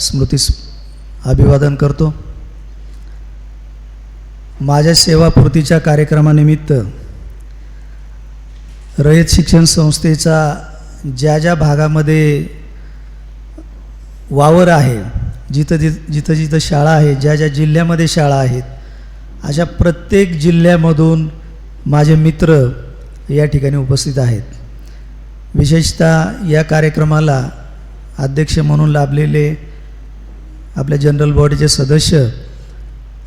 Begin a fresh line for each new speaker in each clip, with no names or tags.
स्मृतीस अभिवादन करतो. माझ्या सेवापूर्तीच्या कार्यक्रमानिमित्त रयत शिक्षण संस्थेचा ज्या ज्या भागामध्ये वावर आहे जिथं जिथं जिथं जिथं शाळा आहे ज्या ज्या जिल्ह्यामध्ये शाळा आहेत अशा प्रत्येक जिल्ह्यामधून माझे मित्र या ठिकाणी उपस्थित आहेत. विशेषतः या कार्यक्रमाला अध्यक्ष म्हणून लाभलेले आपल्या जनरल बॉडीचे सदस्य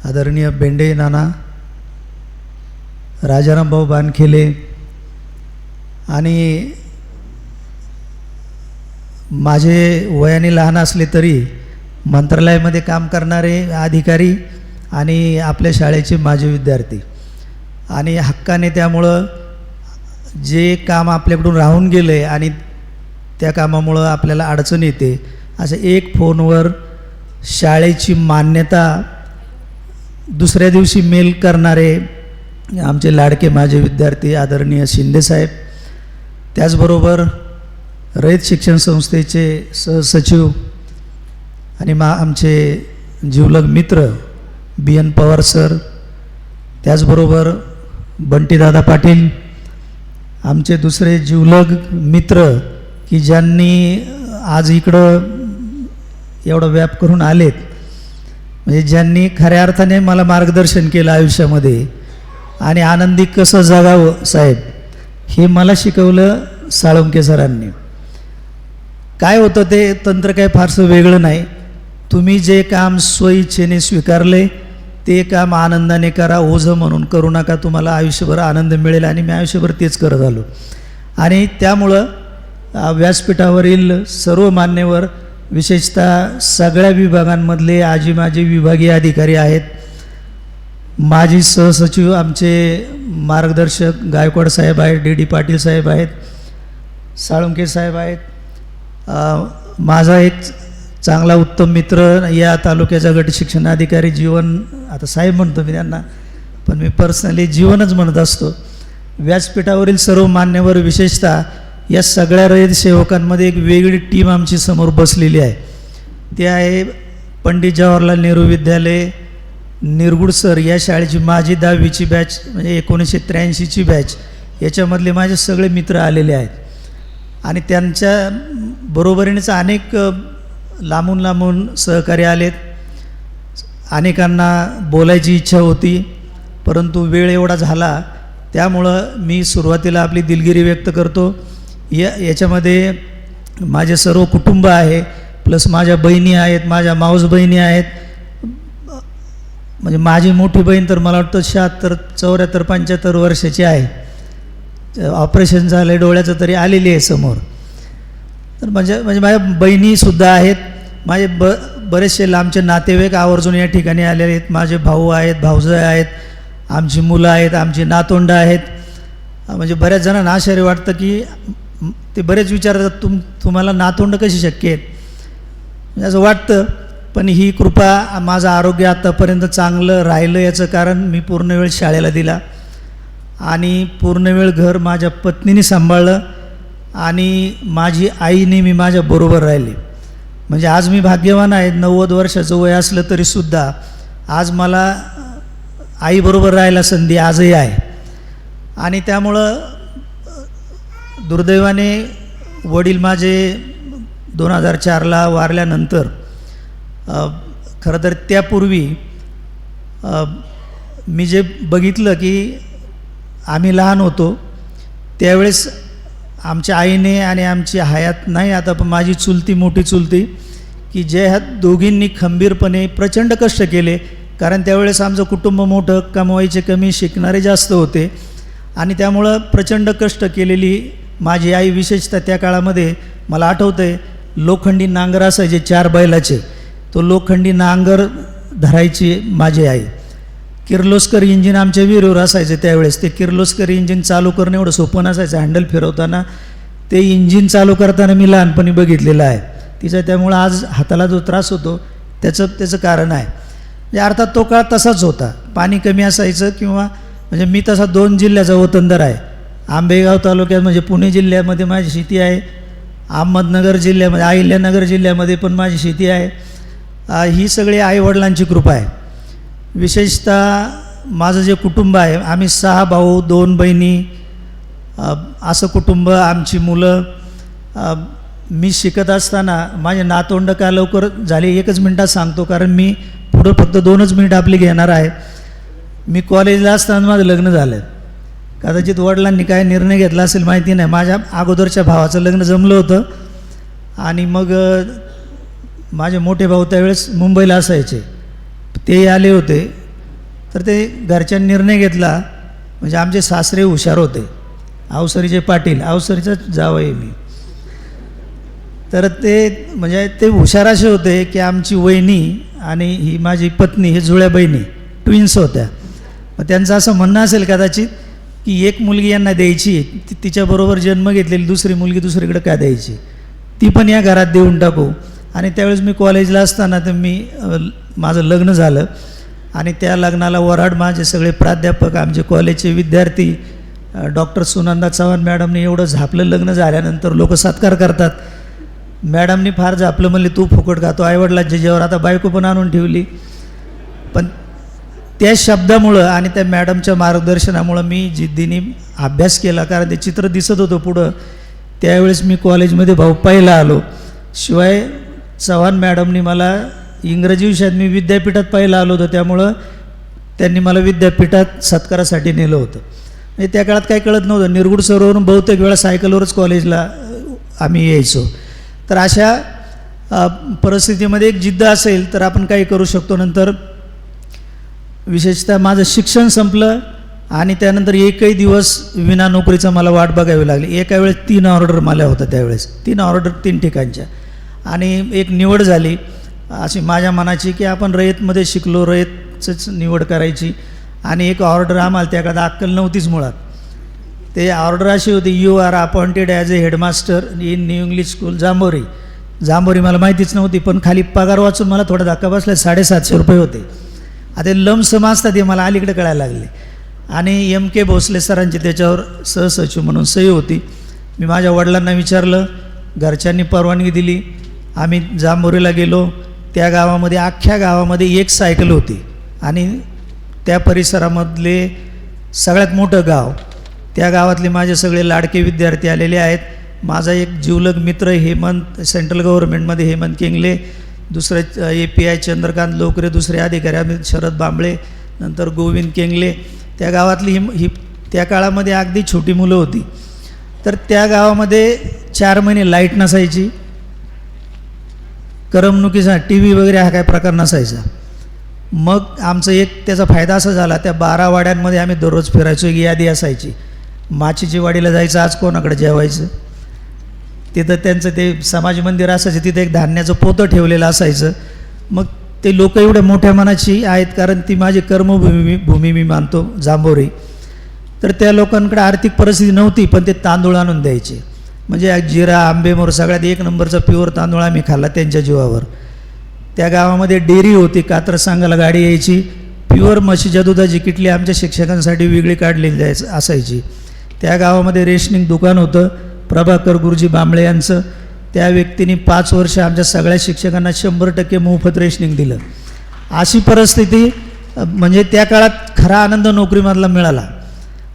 आदरणीय बेंडे नाना राजारामभाऊ बानखेले आणि माझे वयाने लहान असले तरी मंत्रालयामध्ये काम करणारे अधिकारी आणि आपल्या शाळेचे माझे विद्यार्थी. आणि हक्काने त्यामुळं जे काम आपल्याकडून राहून गेलं आहे आणि त्या कामामुळं आपल्याला अडचण येते असं एक फोनवर शाळेची मान्यता दुसऱ्या दिवशी मेल करणारे आमचे लाडके माझे विद्यार्थी आदरणीय शिंदेसाहेब त्याचबरोबर रयत शिक्षण संस्थेचे सहसचिव आणि मा आमचे जिवलग मित्र बी एन पवार सर त्याचबरोबर बंटीदादा पाटील आमचे दुसरे जिवलग मित्र की ज्यांनी आज इकडं एवढं व्याप करून आलेत. म्हणजे ज्यांनी खऱ्या अर्थाने मला मार्गदर्शन केलं आयुष्यामध्ये आणि आनंदी कसं जगावं साहेब हे मला शिकवलं साळुंके सरांनी. काय होतं ते तंत्र काय फारसं वेगळं नाही. तुम्ही जे काम स्वइच्छेने स्वीकारले ते काम आनंदाने करा ओझं म्हणून करू नका तुम्हाला आयुष्यभर आनंद मिळेल आणि मी आयुष्यभर तेच करत आलो. आणि त्यामुळं व्यासपीठावरील सर्व मान्यवर विशेषतः सगळ्या विभागांमधले आजी माजी विभागीय अधिकारी आहेत. माजी सहसचिव आमचे मार्गदर्शक गायकवाड साहेब आहेत डी डी पाटील साहेब आहेत साळुंके साहेब आहेत. माझा एक चांगला उत्तम मित्र या तालुक्याचा गट शिक्षणाधिकारी जीवन आता साहेब म्हणतो मी त्यांना पण मी पर्सनली जीवनच म्हणत असतो. व्यासपीठावरील सर्व मान्यवर विशेषतः या सगळ्या रयत सेवकांमध्ये एक वेगळी टीम आमची समोर बसलेली आहे. ते आहे पंडित जवाहरलाल नेहरू विद्यालय निरगुड सर या शाळेची माझी दहावीची बॅच म्हणजे एकोणीसशे त्र्याऐंशीची बॅच याच्यामधले माझे सगळे मित्र आलेले आहेत. आणि त्यांच्या बरोबरीनेच अनेक लांबून लांबून सहकारी आलेत. अनेकांना बोलायची इच्छा होती परंतु वेळ एवढा झाला त्यामुळं मी सुरुवातीला आपली दिलगिरी व्यक्त करतो. या याच्यामध्ये माझे सर्व कुटुंब आहे प्लस माझ्या बहिणी आहेत माझ्या माऊस बहिणी आहेत. म्हणजे माझी मोठी बहीण तर मला वाटतं शहात्तर चौऱ्याहत्तर पंच्याहत्तर वर्षाची आहे. ऑपरेशन झालं आहे डोळ्याचं तरी आलेली आहे समोर. तर म्हणजे म्हणजे माझ्या बहिणीसुद्धा आहेत. माझे ब बरेचसे लांबचे नातेवाईक आवर्जून या ठिकाणी आलेले आहेत. माझे भाऊ आहेत भाऊजय आहेत आमची मुलं आहेत आमची नातोंडं आहेत. म्हणजे बऱ्याच जणांना आश्चर्य वाटतं की ते बरेच विचारतात तुम तुम्हाला नातोंड कशी शक्य आहेत? म्हणजे असं वाटतं पण ही कृपा माझं आरोग्य आत्तापर्यंत चांगलं राहिलं याचं कारण मी पूर्ण वेळ शाळेला दिला आणि पूर्ण वेळ घर माझ्या पत्नीने सांभाळलं आणि माझी आई नेहमी माझ्या बरोबर राहिली. म्हणजे आज मी भाग्यवान आहे नव्वद वर्षाचं वय असलं तरीसुद्धा आज मला आईबरोबर राहायला संधी आजही आहे. आणि त्यामुळं दुर्दैवाने वडील माझे दोन हजार चारला वारल्यानंतर खरं तर त्यापूर्वी मी जे बघितलं की आम्ही लहान होतो त्यावेळेस आमच्या आईने आणि आमची हयात नाही आता पण माझी चुलती मोठी चुलती की जे ह्या दोघींनी खंबीरपणे प्रचंड कष्ट केले कारण त्यावेळेस आमचं कुटुंब मोठं कमवायचे कमी शिकणारे जास्त होते आणि त्यामुळं प्रचंड कष्ट केलेली माझी आई विशेषतः त्या काळामध्ये मला आठवतं आहे लोखंडी नांगर असायचे चार बैलाचे. तो लोखंडी नांगर धरायची माझी आई. किर्लोस्कर इंजिन आमच्या विहिरीवर असायचे त्यावेळेस. ते किर्लोस्कर इंजिन चालू करणं एवढं सोपं नसायचं. हँडल फिरवताना ते इंजिन चालू करताना मी लहानपणी बघितलेलं आहे. तिचा त्यामुळं आज हाताला जो त्रास होतो त्याचं त्याचं कारण आहे. म्हणजे अर्थात तो काळ तसाच होता. पाणी कमी असायचं किंवा म्हणजे मी तसा दोन जिल्ह्याचा वतनदार आहे. आंबेगाव तालुक्यात म्हणजे पुणे जिल्ह्यामध्ये माझी शेती आहे. अहमदनगर जिल्ह्यामध्ये अहिल्यानगर जिल्ह्यामध्ये पण माझी शेती आहे. ही सगळी आईवडिलांची कृपा आहे. विशेषतः माझं जे कुटुंब आहे आम्ही सहा भाऊ दोन बहिणी असं कुटुंब आमची मुलं मी शिकत असताना माझे नातोंड का लवकर झाले एकच मिनटात सांगतो कारण मी पुढं फक्त दोनच मिनिट आपली घेणार आहे. मी कॉलेजला असताना माझं लग्न झालं. आहे कदाचित वडिलांनी काय निर्णय घेतला असेल माहिती नाही. माझ्या अगोदरच्या भावाचं लग्न जमलं होतं. आणि मग माझे मोठे भाऊ त्यावेळेस मुंबईला असायचे. ते आले होते. तर ते घरच्यांनी निर्णय घेतला. म्हणजे आमचे सासरे हुशार होते. अवसरीचे पाटील अवसरीचा जावं आहे मी. तर ते म्हणजे ते हुशार असे होते की आमची वहिनी आणि ही माझी पत्नी हे जुळ्या बहिणी ट्विन्स होत्या. मग त्यांचं असं म्हणणं असेल कदाचित की एक मुलगी यांना द्यायची ती तिच्याबरोबर जन्म घेतलेली दुसरी मुलगी दुसरीकडे का द्यायची? ती पण या घरात देऊन टाकू. आणि त्यावेळेस मी कॉलेजला असताना तर मी माझं लग्न झालं. आणि त्या लग्नाला वराड माझे सगळे प्राध्यापक आमचे कॉलेजचे विद्यार्थी डॉक्टर सुनंदा चव्हाण मॅडमने एवढं झापलं लग्न झाल्यानंतर लोक सत्कार करतात. मॅडमनी फार झापलं म्हणले तू फुकट खातो आईवडिलांच्या जेव्हा आता बायको पण आणून ठेवली. पण त्या शब्दामुळं आणि त्या मॅडमच्या मार्गदर्शनामुळं मी जिद्दीने अभ्यास केला कारण ते चित्र दिसत होतं पुढं. त्यावेळेस मी कॉलेजमध्ये भाऊ आलो. शिवाय चव्हाण मॅडमनी मला इंग्रजी विषयात मी विद्यापीठात पाहिला आलो होतो. त्यामुळं त्यांनी मला विद्यापीठात सत्कारासाठी नेलं होतं. म्हणजे त्या काळात काही कळत नव्हतं. निरगुड सरोवरून बहुतेक वेळा सायकलवरच कॉलेजला आम्ही यायचो. तर अशा परिस्थितीमध्ये एक जिद्द असेल तर आपण काही करू शकतो. नंतर विशेषतः माझं शिक्षण संपलं आणि त्यानंतर एकही दिवस विना नोकरीचा मला वाट बघावी लागली. एका वेळेस तीन ऑर्डर मला होत्या त्यावेळेस. तीन ऑर्डर तीन ठिकाणच्या. आणि एक निवड झाली. अशी माझ्या मनाची की आपण रयतमध्ये शिकलो रयतचंच निवड करायची. आणि एक ऑर्डर आम्हाला त्याकडं अक्कल नव्हतीच मुळात. ते ऑर्डर अशी होती you are appointed as a headmaster in new English school Jambhori. Jambhori मला माहितीच नव्हती पण खाली पगार वाचून मला थोडा धक्का बसला साडेसातशे रुपये होते. आता लमसम असतात हे मला अलीकडे कळायला लागले. आणि एम के भोसले सरांची त्याच्यावर सहसचिव म्हणून सही होती. मी माझ्या वडिलांना विचारलं घरच्यांनी परवानगी दिली. आम्ही जांभोरीला गेलो. त्या गावामध्ये अख्ख्या गावामध्ये एक सायकल होती. आणि त्या परिसरामधले सगळ्यात मोठं गाव त्या गावातले माझे सगळे लाडके विद्यार्थी आलेले आहेत. माझा एक जीवलग मित्र हेमंत सेंट्रल गव्हर्नमेंटमध्ये हेमंत किंगले. दुसरे A P I Chandrakant Lokare दुसरे अधिकारी आम्ही शरद बांबळे नंतर गोविंद केंगले. त्या गावातली ही ही त्या काळामध्ये अगदी छोटी मुलं होती. तर त्या गावामध्ये चार महिने लाइट नसायची. करमणुकीचा टी व्ही वगैरे हा काय प्रकार नसायचा. मग आमचं एक त्याचा फायदा असा झाला त्या बारा वाड्यांमध्ये आम्ही दररोज फिरायचो एक यादी असायची. माचीची वाडीला जायचं आज कोणाकडे जेवायचं? तिथं त्यांचं ते समाज मंदिर असायचं तिथं एक धान्याचं पोतं ठेवलेलं असायचं. मग ते लोक एवढ्या मोठ्या मनाची आहेत कारण ती माझी कर्मभूमी भूमी मी मानतो जांभोरी. तर त्या लोकांकडे आर्थिक परिस्थिती नव्हती पण ते तांदूळ आणून द्यायचे. म्हणजे जिरा आंबेमोर सगळ्यात एक नंबरचा प्युअर तांदूळ आम्ही खाल्ला त्यांच्या जीवावर. त्या गावामध्ये डेअरी होती कात्र सांगायला गाडी यायची. प्युअर म्हशीच्या दुधाची किटली आमच्या शिक्षकांसाठी वेगळी काढलेली जायचं असायची. त्या गावामध्ये रेशनिंग दुकान होतं. प्रभाकर गुरुजी बांबळे यांचं त्या व्यक्तीने पाच वर्ष आमच्या सगळ्या शिक्षकांना शंभर टक्के मोफत रेशनिंग दिलं. अशी परिस्थिती म्हणजे त्या काळात खरा आनंद नोकरीमधला मिळाला.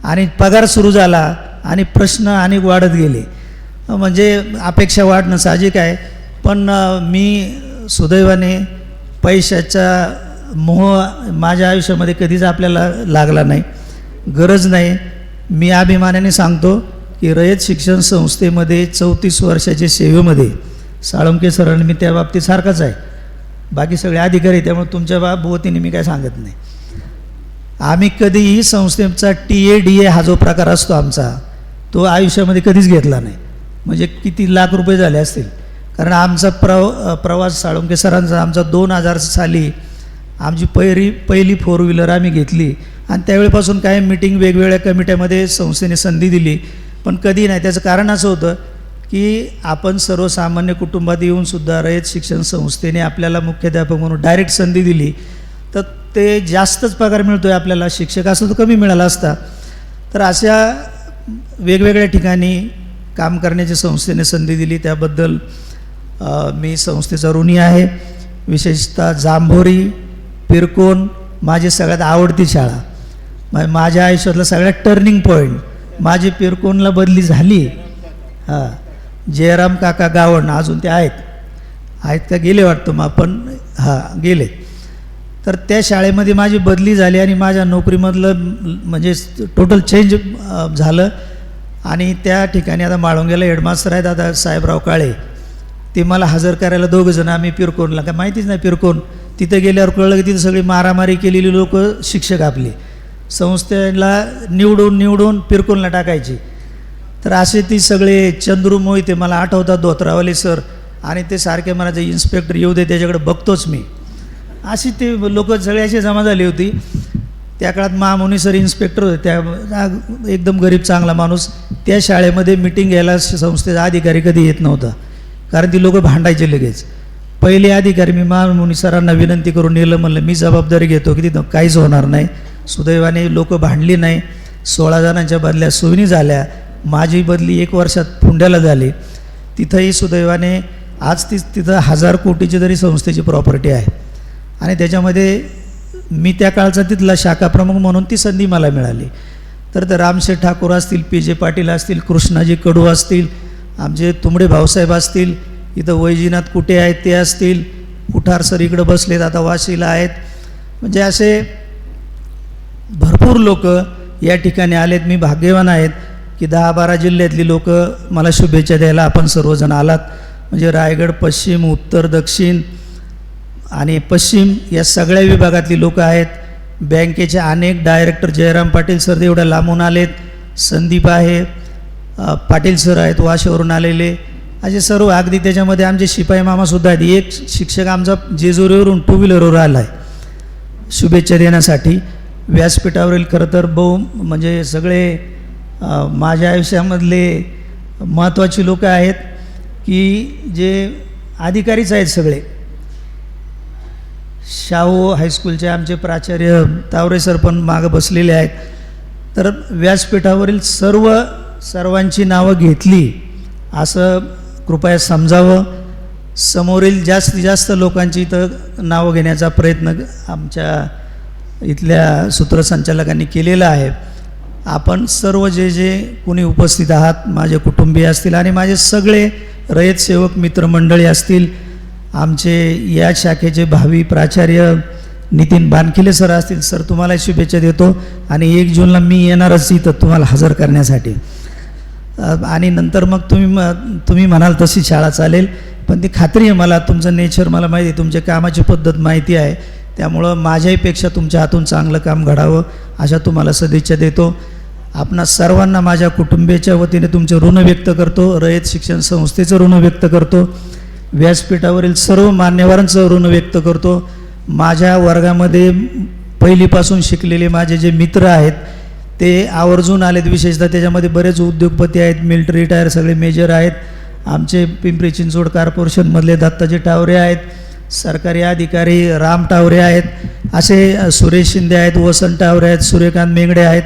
आणि पगार सुरू झाला आणि प्रश्न अनेक वाढत गेले. म्हणजे अपेक्षा वाढणं साहजिक आहे. पण मी सुदैवाने पैशाचा मोह माझ्या आयुष्यामध्ये कधीच आपल्याला लागला नाही. गरज नाही. मी अभिमानाने सांगतो की रयत शिक्षण संस्थेमध्ये चौतीस वर्षाच्या सेवेमध्ये साळुंके सरांनी मी त्या बाबतीत सारखाच आहे. बाकी सगळे अधिकारी त्यामुळे तुमच्या बा भोवतीने मी काय सांगत नाही. आम्ही कधीही संस्थेचा टी ए डी ए हा जो प्रकार असतो आमचा तो आयुष्यामध्ये कधीच घेतला नाही. म्हणजे किती लाख रुपये झाले असतील. कारण आमचा प्रव प्रवास साळुंके सरांचा आमचा दोन हजार साली आमची पहिली पहिली फोर व्हीलर आम्ही घेतली. आणि त्यावेळेपासून काय मिटिंग वेगवेगळ्या कमिट्यामध्ये संस्थेने संधी दिली. पण कधी नाही. त्याचं कारण असं होतं की आपण सर्वसामान्य कुटुंबात येऊनसुद्धा रयत शिक्षण संस्थेने आपल्याला मुख्याध्यापक म्हणून डायरेक्ट संधी दिली तर ते जास्तच पगार मिळतो आहे आपल्याला. शिक्षक असं तर कमी मिळाला असता. तर अशा वेगवेगळ्या ठिकाणी काम करण्याची संस्थेने संधी दिली. त्याबद्दल मी संस्थेचा ऋणी आहे. विशेषतः जांभोरी पिरकोन माझी सगळ्यात आवडती शाळा. माझ्या आयुष्यातला सगळ्यात टर्निंग पॉईंट माझी पिरकोनला बदली झाली. हां. जयराम काका गावण अजून ते आहेत. आहेत का गेले वाटतं मग पण हां गेले. तर त्या शाळेमध्ये माझी बदली झाली आणि माझ्या नोकरीमधलं म्हणजे टोटल चेंज झालं. आणि त्या ठिकाणी आता माळुंग्याला हेडमास्टर आहेत आता साहेबराव काळे. ते मला हजर करायला दोघंजणं आम्ही पिरकोनला काय माहितीच नाही पिरकोन तिथं गेल्यावर कळलं की तिथं सगळी मारामारी केलेली लोक शिक्षक आपले. संस्थेला निवडून निवडून पिरकोनला टाकायची. तर असे ती सगळे चंद्रू मोहिते मला आठवतात धोत्रावाले सर. आणि ते सारखे मला जे इन्स्पेक्टर येऊ दे त्याच्याकडे बघतोच मी. अशी ते लोक सगळे अशी जमा झाली होती. त्या काळात महामुनी सर इन्स्पेक्टर होते. त्या एकदम गरीब चांगला माणूस. त्या शाळेमध्ये मिटिंग घ्यायला संस्थेचा अधिकारी कधी येत नव्हता. कारण ती लोक भांडायचे लगेच. पहिले अधिकारी मी महामुनी सरांना विनंती करून नेलं म्हणलं मी जबाबदारी घेतो की तिथं काहीच होणार नाही. सुदैवाने लोक भांडली नाही. सोळा जणांच्या बदल्या सोयनी झाल्या. माझी बदली एक वर्षात पुंड्याला झाली. तिथंही सुदैवाने आज ती तिथं हजार कोटीची तरी संस्थेची प्रॉपर्टी आहे. आणि त्याच्यामध्ये मी त्या काळचा तिथला शाखाप्रमुख म्हणून ती संधी मला मिळाली. तर तर रामशेठ ठाकूर असतील पी जे पाटील असतील कृष्णाजी कडू असतील आमचे तुंबडे भाऊसाहेब असतील इथं वैजीनाथ कुठे आहेत ते असतील कुठार सर इकडं बसलेत आता वाशीला आहेत. म्हणजे असे भरपूर लोक या ठिकाणी आलेत. मी भाग्यवान आहेत की दहा बारा जिल्ह्यातली लोक मला शुभेच्छा द्यायला आपण सर्वजण आलात. म्हणजे रायगड पश्चिम उत्तर दक्षिण आणि पश्चिम या सगळ्या विभागातली लोक आहेत. बँकेचे अनेक डायरेक्टर जयराम पाटील सर एवढ्या लांबून आलेत. संदीप आहे पाटील सर आहेत वाशीवरून आलेले. असे सर्व अगदी त्याच्यामध्ये आमचे शिपाई मामासुद्धा आहेत. एक शिक्षक आमचा जेजुरीवरून टू व्हीलरवर आला आहे शुभेच्छा देण्यासाठी. व्यासपीठावरील खरं तर बहु म्हणजे सगळे माझ्या आयुष्यामधले महत्त्वाची लोक आहेत की जे अधिकारीच आहेत सगळे. शाहू हायस्कूलचे आमचे प्राचार्य तावरे सर पण मागं बसलेले आहेत. तर व्यासपीठावरील सर्व सर्वांची नावं घेतली असं कृपया समजावं. समोरील जास्तीत जास्त लोकांची इथं नावं घेण्याचा प्रयत्न आमच्या इथल्या सूत्रसंचालकांनी केलेलं आहे. आपण सर्व जे जे कुणी उपस्थित आहात माझे कुटुंबीय असतील आणि माझे सगळे रयत सेवक मित्रमंडळी असतील आमचे या शाखेचे भावी प्राचार्य नितीन बानखिले सर असतील सर तुम्हाला शुभेच्छा देतो आणि एक जूनला मी येणारच इथं तुम्हाला हजर करण्यासाठी. आणि नंतर मग तुम्ही म तुम्ही म्हणाल तशी शाळा चालेल पण ती खात्री आहे मला तुमचं नेचर मला माहिती आहे तुमच्या कामाची पद्धत माहिती आहे. त्यामुळं माझ्याहीपेक्षा तुमच्या हातून चांगलं काम घडावं अशा तुम्हाला सदिच्छा देतो. आपणा सर्वांना माझ्या कुटुंबियाच्या वतीने तुमचे ऋण व्यक्त करतो. रयत शिक्षण संस्थेचं ऋण व्यक्त करतो. व्यासपीठावरील सर्व मान्यवरांचं ऋण व्यक्त करतो. माझ्या वर्गामध्ये पहिलीपासून शिकलेले माझे जे मित्र आहेत ते आवर्जून आलेत विशेषतः. त्याच्यामध्ये बरेच उद्योगपती आहेत मिलिटरी रिटायर सगळे मेजर आहेत. आमचे पिंपरी चिंचवड कॉर्पोरेशनमधले दत्ताजी टावरे आहेत. सरकारी अधिकारी राम टावरे आहेत असे सुरेश शिंदे आहेत वसंत टावरे आहेत सूर्यकांत मेंगडे आहेत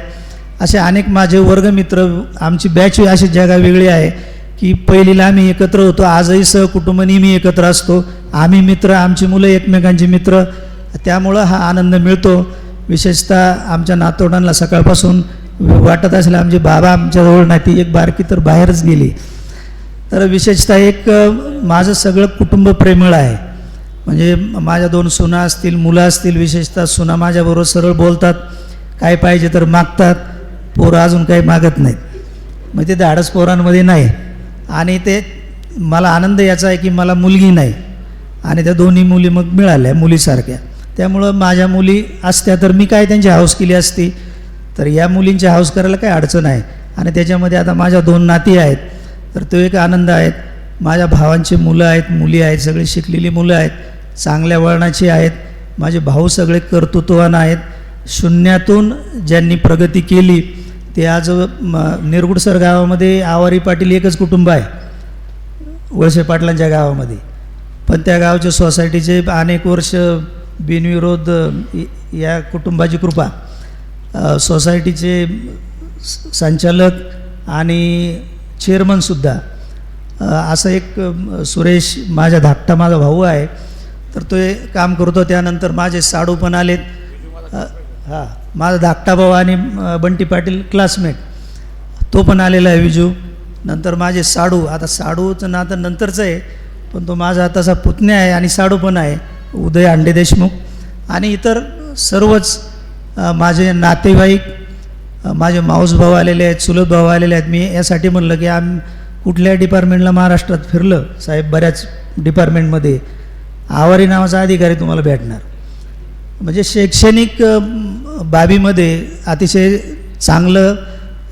असे अनेक माझे वर्गमित्र आमची बॅच अशी जागा वेगळी आहे की पहिलीला आम्ही एकत्र होतो आजही सहकुटुंब नेहमी एकत्र असतो आम्ही मित्र आमची मुलं एकमेकांची मित्र त्यामुळं हा आनंद मिळतो. विशेषतः आमच्या नातोडांना सकाळपासून वाटत असेल आमचे बाबा आमच्याजवळ नाही ती एक बारकी तर बाहेरच गेली. तर विशेषतः एक माझं सगळं कुटुंब प्रेमळ आहे. म्हणजे माझ्या दोन सुना असतील मुलं असतील विशेषतः सुना माझ्याबरोबर सरळ बोलतात. काय पाहिजे तर मागतात. पोरं अजून काही मागत नाहीत. मग ते धाडस पोरांमध्ये नाही. आणि ते मला आनंद याचा आहे की मला मुलगी नाही. आणि त्या दोन्ही मुली मग मिळाल्या मुलीसारख्या. त्यामुळं माझ्या मुली असत्या तर मी काय त्यांची हाऊस केली असती? तर या मुलींची हाऊस करायला काही अडचण आहे. आणि त्याच्यामध्ये आता माझ्या दोन नाती आहेत. तर तो एक आनंद आहेत. माझ्या भावांची मुलं आहेत मुली आहेत सगळी शिकलेली मुलं आहेत. चांगल्या वळणाचे आहेत. माझे भाऊ सगळे कर्तृत्ववान आहेत. शून्यातून ज्यांनी प्रगती केली ते आज निरगुडसर गावामध्ये आवारी पाटील एकच कुटुंब आहे. वळसे पाटलांच्या गावामध्ये. पण त्या गावच्या सोसायटीचे अनेक वर्ष बिनविरोध या कुटुंबाची कृपा. सोसायटीचे संचालक आणि चेअरमनसुद्धा असं एक सुरेश माझ्या धाकटा माझा भाऊ आहे. तर तो काम करतो त्यानंतर माझे साडू पण आलेत. हां माझा धाकटा भाऊ आणि बंटी पाटील क्लासमेट तो पण आलेला आहे विजू. नंतर माझे साडू आता साडूचं नातं नंतरचं आहे पण तो माझा तसा पुतण्या आहे आणि साडू पण आहे उदय अंडे देशमुख. आणि इतर सर्वच माझे नातेवाईक माझे माऊस भाऊ आलेले आहेत चुलत भाऊ आलेले आहेत. मी यासाठी म्हणलं की आम कुठल्या डिपार्टमेंटला महाराष्ट्रात फिरलं? साहेब बऱ्याच डिपार्टमेंटमध्ये आवारी नावाचा अधिकारी तुम्हाला भेटणार. म्हणजे शैक्षणिक बाबीमध्ये अतिशय चांगलं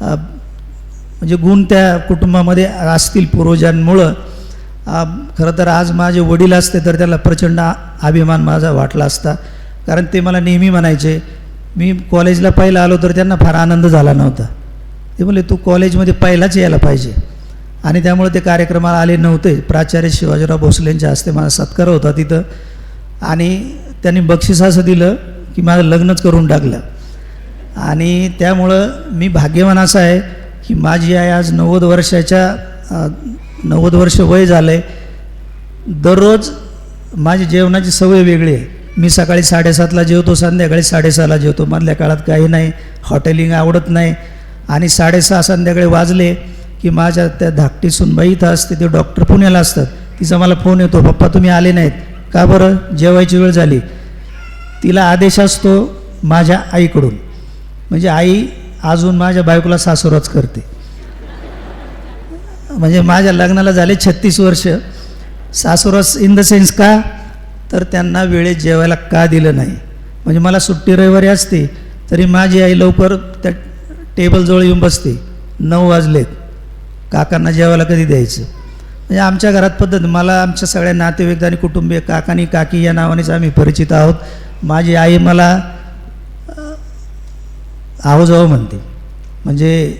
म्हणजे गुण त्या कुटुंबामध्ये असतील पूर्वजांमुळं. खरं तर आज माझे वडील असते तर त्याला प्रचंड अभिमान माझा वाटला असता. कारण ते मला नेहमी म्हणायचे मी कॉलेजला पहिला आलो तर त्यांना फार आनंद झाला नव्हता. ते म्हणले तू कॉलेजमध्ये पहिलाच यायला पाहिजे. आणि त्यामुळे ते कार्यक्रमाला आले नव्हते. प्राचार्य शिवाजीराव भोसलेंच्या हस्ते माझा सत्कार होता तिथं. आणि त्यांनी बक्षीस असं दिलं की माझं लग्नच करून टाकलं. आणि त्यामुळं मी भाग्यवान असं आहे की माझी आई आज नव्वद वर्षाच्या नव्वद वर्ष वय झालं आहे दररोज माझी जेवणाची सवय वेगळी आहे. मी सकाळी साडेसातला जेवतो संध्याकाळी साडेसहाला जेवतो. मधल्या काळात काही नाही हॉटेलिंग आवडत नाही. आणि साडेसहा संध्याकाळी वाजले. की माझ्या त्या धाकटी सुनबाई इथं असते ते डॉक्टर पुण्याला असतात. तिचा मला फोन येतो पप्पा तुम्ही आले नाहीत. का बरं? जेवायची वेळ झाली. तिला आदेश असतो माझ्या आईकडून. म्हणजे आई अजून माझ्या बायकोला सासुराच करते. म्हणजे माझ्या लग्नाला झाले छत्तीस वर्ष. सासूरस इन द सेन्स का? तर त्यांना वेळेत जेवायला का दिलं नाही. म्हणजे मला सुट्टी रविवारी असते तरी माझी आई लवकर त्या टेबलजवळ येऊन बसते. नऊ वाजलेत. काकांना जेवायला कधी द्यायचं? म्हणजे आमच्या घरात पद्धत मला आमच्या सगळ्या नातेवाईक आणि कुटुंबीय काकानी काकी या नावानेच आम्ही परिचित आहोत. माझी आई मला आहोजावं म्हणते. म्हणजे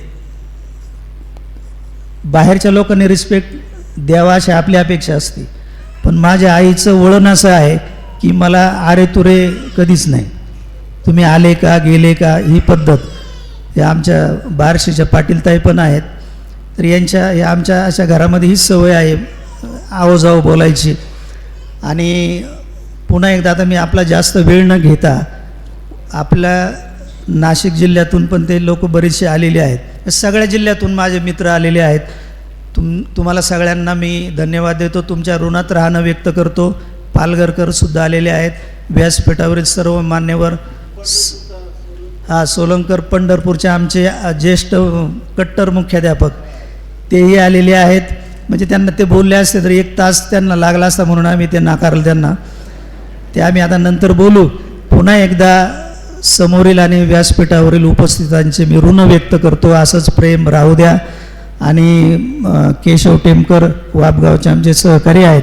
बाहेरच्या लोकांनी रिस्पेक्ट द्यावा अशी आपली अपेक्षा असते. पण माझ्या आईचं वळण असं आहे की मला आरे तुरे कधीच नाही. तुम्ही आले का गेले का ही पद्धत या आमच्या बारशीच्या पाटीलताई पण आहेत. तर यांच्या या आमच्या अशा घरामध्ये हीच सवय आहे आवाजाव बोलायची. आणि पुन्हा एकदा आता मी आपला जास्त वेळ न घेता आपल्या नाशिक जिल्ह्यातून पण ते लोक बरेचसे आलेले आहेत. सगळ्या जिल्ह्यातून माझे मित्र आलेले आहेत. तुम तुम्हाला सगळ्यांना मी धन्यवाद देतो. तुमच्या ऋणात राहणं व्यक्त करतो. पालघरकरसुद्धा आलेले आहेत. व्यासपीठावरील सर्व मान्यवर स- हा सोलंकर पंढरपूरचे आमचे ज्येष्ठ कट्टर मुख्याध्यापक. तेही आलेले आहेत. म्हणजे त्यांना ते बोलले असते तर एक तास त्यांना लागला असता म्हणून आम्ही ते नाकारलं त्यांना. ते आम्ही आता नंतर बोलू. पुन्हा एकदा समोरील आणि व्यासपीठावरील उपस्थितांचे मी ऋण व्यक्त करतो. असंच प्रेम राहू द्या. आणि केशव टेमकर वापगावचे आमचे सहकारी आहेत.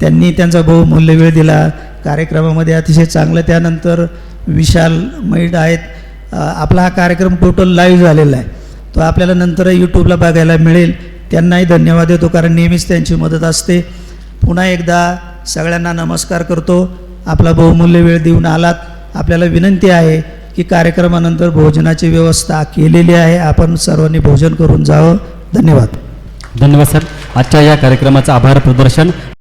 त्यांनी त्यांचा बहुमूल्य वेळ दिला. कार्यक्रमामध्ये अतिशय चांगलं. त्यानंतर विशाल मैड आहेत. आपला हा कार्यक्रम टोटल लाईव्ह झालेला आहे. तो आपल्याला नंतर यूट्यूबला बघायला मिळेल. त्यांनाही धन्यवाद देतो कारण नेहमीच त्यांची मदत असते. पुन्हा एकदा सगळ्यांना नमस्कार करतो. आपला बहुमूल्य वेळ देऊन आलात. आपल्याला विनंती आहे की कार्यक्रमानंतर भोजनाची व्यवस्था केलेली आहे. आपण सर्वांनी भोजन करून जावं. धन्यवाद.
धन्यवाद सर. आजच्या या कार्यक्रमाचं आभार प्रदर्शन